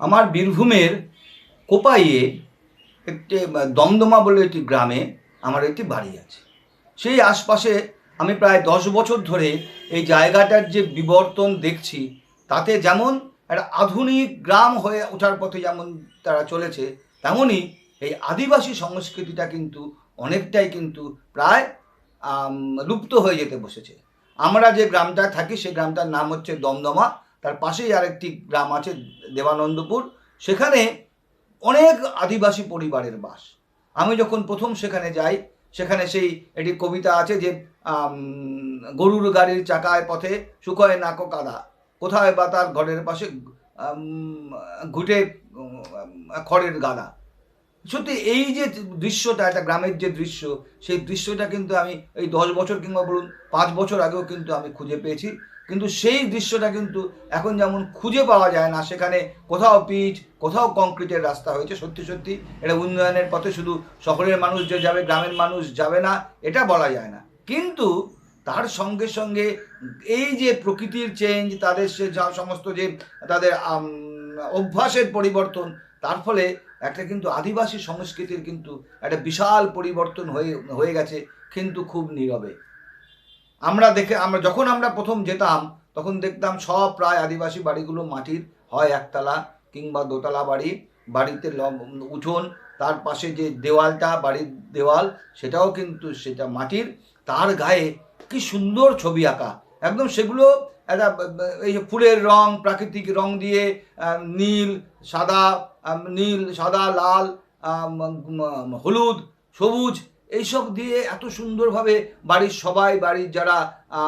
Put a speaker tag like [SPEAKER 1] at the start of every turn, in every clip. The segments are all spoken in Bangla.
[SPEAKER 1] আমার বীরভূমের কোপাইয়ে একটি দমদমা বলে একটি গ্রামে আমার একটি বাড়ি আছে। সেই আশপাশে আমি প্রায় দশ বছর ধরে এই জায়গাটার যে বিবর্তন দেখছি, তাতে যেমন একটা আধুনিক গ্রাম হয়ে ওঠার পথে যেমন তারা চলেছে, তেমনই এই আদিবাসী সংস্কৃতিটা কিন্তু অনেকটাই কিন্তু প্রায় লুপ্ত হয়ে যেতে বসেছে। আমরা যে গ্রামটায় থাকি সেই গ্রামটার নাম হচ্ছে দমদমা। তার পাশেই আরেকটি গ্রাম আছে, দেবানন্দপুর। সেখানে অনেক আদিবাসী পরিবারের বাস। আমি যখন প্রথম সেখানে যাই, সেখানে সেই একটি কবিতা আছে যে গরুর গাড়ির চাকায় পথে শুকোয় নাকো কাদা। কোথায় বা তার ঘরের পাশে ঘুটে খড়ের গাদা। সত্যি এই যে দৃশ্যটা, একটা গ্রামের যে দৃশ্য, সেই দৃশ্যটা কিন্তু আমি এই দশ বছর কিংবা বলুন পাঁচ বছর আগেও কিন্তু আমি খুঁজে পেয়েছি। কিন্তু সেই দৃশ্যটা কিন্তু এখন যেমন খুঁজে পাওয়া যায় না, সেখানে কোথাও পিচ, কোথাও কংক্রিটের রাস্তা হয়েছে, সত্যি সত্যি এটা উন্নয়নের পথে শুধু শহরের মানুষ যে যাবে, গ্রামের মানুষ যাবে না, এটা বলা যায় না। কিন্তু তার সঙ্গে সঙ্গে এই যে প্রকৃতির চেঞ্জ তাদের সে যা সমস্ত যে তাদের অভ্যাসের পরিবর্তন, তার ফলে একটা কিন্তু আদিবাসী সংস্কৃতির কিন্তু একটা বিশাল পরিবর্তন হয়ে হয়ে গেছে, কিন্তু খুব নীরবে। আমরা দেখে, আমরা যখন আমরা প্রথম যেতাম, তখন দেখতাম সব প্রায় আদিবাসী বাড়িগুলো মাটির, হয় একতলা কিংবা দোতলা বাড়ি, বাড়িতে উঠোন, তার পাশে যে দেওয়ালটা, বাড়ির দেওয়াল, সেটাও কিন্তু সেটা মাটির, তার গায়ে কি সুন্দর ছবি আঁকা। একদম সেগুলো একটা, এই যে ফুলের রং, প্রাকৃতিক রং দিয়ে নীল, সাদা নীল, সাদা, লাল হলুদ, সবুজ এইসব দিয়ে এত সুন্দরভাবে বাড়ির সবাই, বাড়ির যারা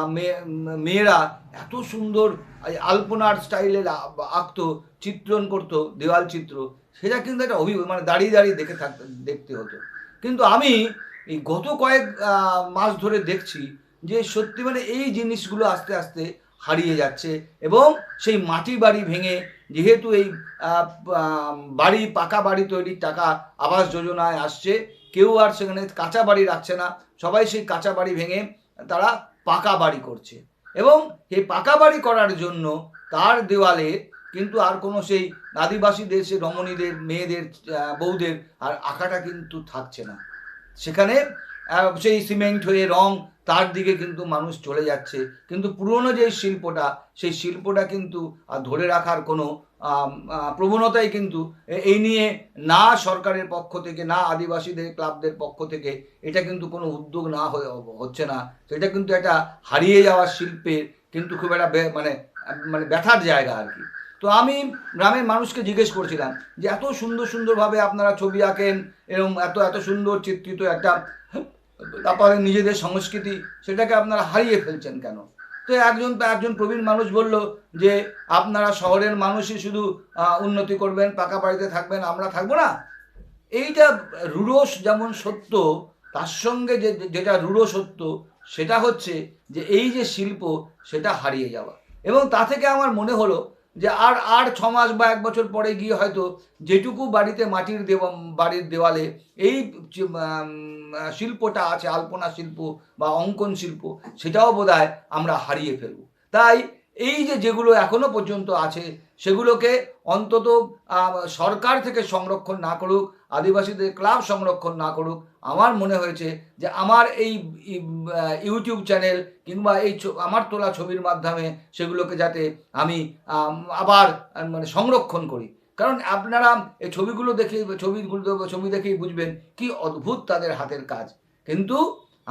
[SPEAKER 1] মেয়ে- মেয়েরা এত সুন্দর আলপনার স্টাইলের আঁকত, চিত্রণ করতো, দেওয়াল চিত্র, সেটা কিন্তু একটা অভি মানে দাঁড়িয়ে দাঁড়িয়ে দেখে থাকতে দেখতে হতো। কিন্তু আমি এই গত কয়েক মাস ধরে দেখছি যে সত্যি মানে এই জিনিসগুলো আস্তে আস্তে হারিয়ে যাচ্ছে এবং সেই মাটি বাড়ি ভেঙে যেহেতু এই বাড়ি, পাকা বাড়ি তৈরির টাকা আবাস যোজনায় আসছে কেউ আর সেখানে কাঁচা বাড়ি রাখছে না। সবাই সেই কাঁচা বাড়ি ভেঙে তারা পাকা বাড়ি করছে। এবং এই পাকা বাড়ি করার জন্য তার দেওয়ালে কিন্তু আর কোনো সেই আদিবাসীদের সে রমণীদের, মেয়েদের বৌদের বউদের আর আঁকাটা কিন্তু থাকছে না। সেখানে সেই সিমেন্ট হয়ে রং, তার দিকে কিন্তু মানুষ চলে যাচ্ছে। কিন্তু পুরনো যে শিল্পটা, সেই শিল্পটা কিন্তু ধরে রাখার কোনো প্রবণতাই কিন্তু এই নিয়ে না সরকারের পক্ষ থেকে, না আদিবাসীদের, ক্লাবদের পক্ষ থেকে এটা কিন্তু কোনো উদ্যোগ না হয়ে, হচ্ছে না। তো এটা কিন্তু একটা হারিয়ে যাওয়া শিল্পের কিন্তু খুব একটা মানে মানে ব্যথার জায়গা আর কি। তো আমি গ্রামের মানুষকে জিজ্ঞেস করছিলাম যে এত সুন্দর সুন্দরভাবে আপনারা ছবি আঁকেন এরকম এত এত সুন্দর চিত্রিত একটা তারপরে নিজেদের সংস্কৃতি সেটাকে আপনারা হারিয়ে ফেলছেন কেন? তো একজন তো একজন প্রবীণ মানুষ বলল যে আপনারা শহরের মানুষই শুধু উন্নতি করবেন, পাকা বাড়িতে থাকবেন, আমরা থাকব না। এইটা রূঢ় যেমন সত্য, তার সঙ্গে যে যেটা রূঢ় সত্য, সেটা হচ্ছে যে এই যে শিল্প, সেটা হারিয়ে যাওয়া। এবং তা থেকে আমার মনে হলো যে আর আর ছ মাস বা এক বছর পরে গিয়ে হয়তো যেটুকু বাড়িতে মাটির দেব বাড়ির দেওয়ালে এই শিল্পটা আছে, আলপনা শিল্প বা অঙ্কন শিল্প, সেটাও বোধ আমরা হারিয়ে ফেলব। তাই এই যে যেগুলো এখনও পর্যন্ত আছে, সেগুলোকে অন্তত সরকার থেকে সংরক্ষণ না করুক, আদিবাসীদের ক্লাব সংরক্ষণ না করুক, আমার মনে হয়েছে যে আমার এই ইউটিউব চ্যানেল কিংবা এই আমার তোলা ছবির মাধ্যমে সেগুলোকে যাতে আমি আবার মানে সংরক্ষণ করি। কারণ আপনারা এই ছবিগুলো দেখে ছবিগুলো ছবি দেখেই বুঝবেন কি অদ্ভুত তাদের হাতের কাজ। কিন্তু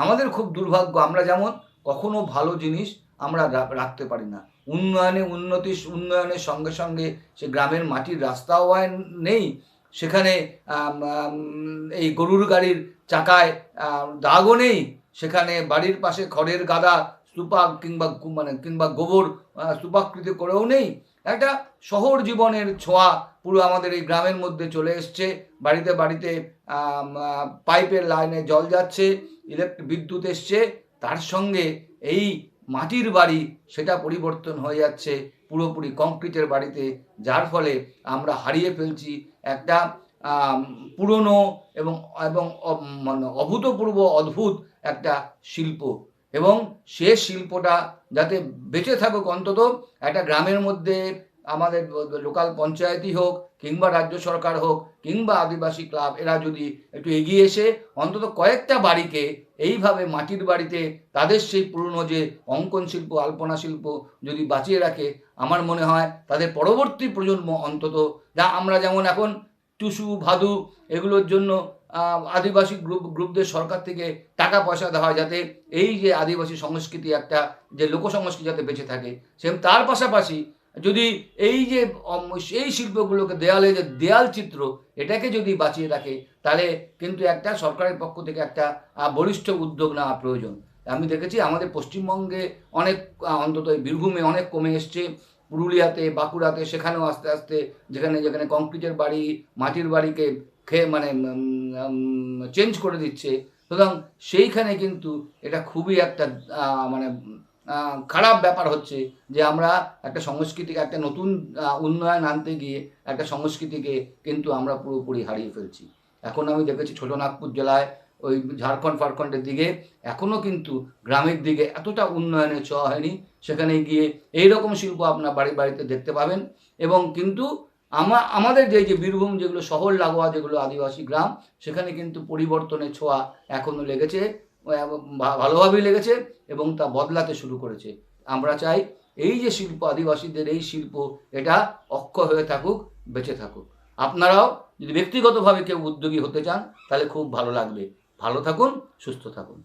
[SPEAKER 1] আমাদের খুব দুর্ভাগ্য, আমরা যেমন কখনো ভালো জিনিস আমরা রাখতে পারি না। উন্নয়নে উন্নতি উন্নয়নের সঙ্গে সঙ্গে সে গ্রামের মাটির রাস্তাও নেই। সেখানে এই গরুর গাড়ির চাকায় দাগও নেই। সেখানে বাড়ির পাশে খড়ের গাদা স্তূপা কিংবা মানে কিংবা গোবর স্তূপাকৃতি করেও নেই। একটা শহর জীবনের ছোঁয়া পুরো আমাদের এই গ্রামের মধ্যে চলে এসছে। বাড়িতে বাড়িতে পাইপের লাইনে জল যাচ্ছে, ইলেকট্রিক বিদ্যুৎ এসছে। তার সঙ্গে এই মাটির বাড়ি সেটা পরিবর্তন হয়ে যাচ্ছে পুরোপুরি কংক্রিটের বাড়িতে, যার ফলে আমরা হারিয়ে ফেলছি একটা পুরনো এবং এবং মানে অভূতপূর্ব অদ্ভুত একটা শিল্প। এবং সে শিল্পটা যাতে বেঁচে থাকুক অন্তত, একটা গ্রামের মধ্যে আমাদের লোকাল পঞ্চায়েতই হোক কিংবা রাজ্য সরকার হোক কিংবা আদিবাসী ক্লাব, এরা যদি একটু এগিয়ে এসে অন্তত কয়েকটা বাড়িকে এইভাবে মাটির বাড়িতে তাদের সেই পুরনো যে অঙ্কন শিল্প, আলপনা শিল্প যদি বাঁচিয়ে রাখে, আমার মনে হয় তাদের পরবর্তী প্রজন্ম অন্তত, যা আমরা যেমন এখন টুসু, ভাদু এগুলোর জন্য আদিবাসী গ্রুপ, গ্রুপদের সরকার থেকে টাকা পয়সা দেওয়া যাতে এই যে আদিবাসী সংস্কৃতি একটা, যে লোক সংস্কৃতি যাতে বেঁচে থাকে সে তার পাশাপাশি যদি এই যে এই শিল্পগুলোকে দেয়ালে যে দেয়াল চিত্র, এটাকে যদি বাঁচিয়ে রাখে তাহলে কিন্তু একটা সরকারের পক্ষ থেকে একটা বলিষ্ঠ উদ্যোগ নেওয়া প্রয়োজন। আমি দেখেছি আমাদের পশ্চিমবঙ্গে অনেক অন্তত বীরভূমে অনেক কমে এসছে। পুরুলিয়াতে, বাঁকুড়াতে, সেখানেও আস্তে আস্তে যেখানে যেখানে কংক্রিটের বাড়ি, মাটির বাড়িকে খেয়ে মানে চেঞ্জ করে দিচ্ছে। সুতরাং সেইখানে কিন্তু এটা খুবই একটা মানে খারাপ ব্যাপার হচ্ছে যে আমরা একটা সংস্কৃতিকে, একটা নতুন উন্নয়ন আনতে গিয়ে একটা সংস্কৃতিকে কিন্তু আমরা পুরোপুরি হারিয়ে ফেলছি। এখন আমি দেখেছি ছোট নাগপুর জেলায় ওই ঝাড়খণ্ড ফারখণ্ডের দিকে এখনও কিন্তু গ্রামের দিকে এতটা উন্নয়নের ছোঁয়া হয়নি। সেখানে গিয়ে এই রকম শিল্প আপনার বাড়ি বাড়িতে দেখতে পাবেন এবং কিন্তু আমা, আমাদের যে যে বীরভূম যেগুলো শহর লাগোয়া যেগুলো আদিবাসী গ্রাম, সেখানে কিন্তু পরিবর্তনের ছোঁয়া এখনও লেগেছে ভালোভাবেই লেগেছে এবং তা বদলাতে শুরু করেছে। আমরা চাই এই যে শিল্প আদিবাসীদের এই শিল্প, এটা অক্ষয় হয়ে থাকুক, বেঁচে থাকুক। আপনারাও যদি ব্যক্তিগতভাবে কেউ উদ্যোগী হতে চান তাহলে খুব ভালো লাগবে। ভালো থাকুন সুস্থ থাকুন।